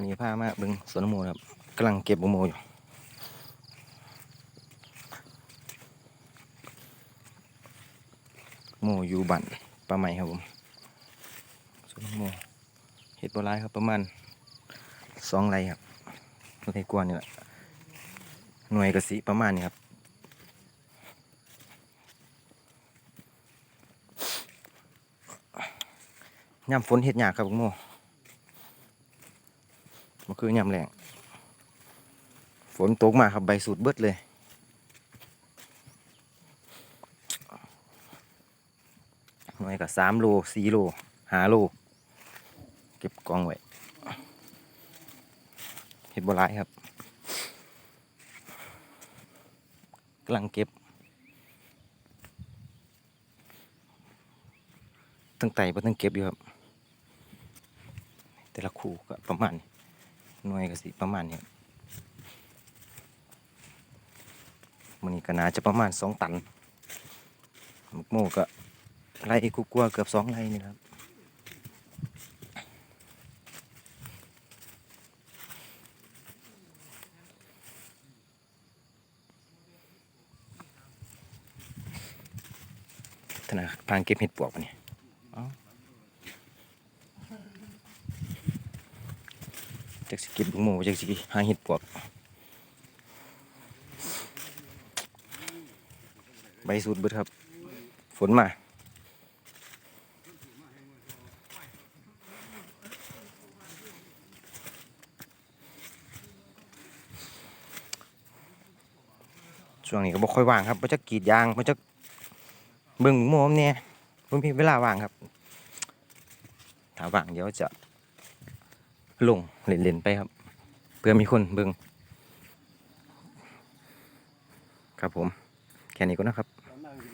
มันนี้ามาเบิ่งสวนโมครับกำลังเก็บโมอยู่โมอยู่บันปลาไหม่ครับผมสวนโมเห็ดบัวลายครับประมาณสองไรครับไรกวนนี่แหละหน่วยกระสีประมาณนี้ครับย่ำฝนเห็ดหยากครับผมโม มันคือย่ำแรงฝนตกมาครับใบสูดเบิดเลย หน่วยกับสามโลสี่โลห้าโล เก็บกองไว้เห็ดบัวลายครับกำลังเก็บตั้งไต่บ่ตั้งเก็บอยู่ครับ แต่ละคู่ก็ประมาณนี้ หน่วยก็สิประมาณนี้มันนี้ก็น่าจะประมาณสองตันหมกโมก็ไล่กูกลัวเกือบสองไรนี่ครับธนาพานเก็บเห็ดปวกปะเนี่ยเอ้า จักสก็บบุ้งโมจักสิหาเห็ดปวกใบสูดเบิดครับ ฝนมาช่วงนี้ก็บ่ค่อยว่างครับบ่จักกรีดยางบ่จักเบิ่งหมอมเนี่ยผมมีเวลาว่างครับ ถ้าว่างเดี๋ยวจะ ลงเล่นๆไปครับ เพื่อมีคนเบิ่งครับผม แค่นี้ก็นะครับ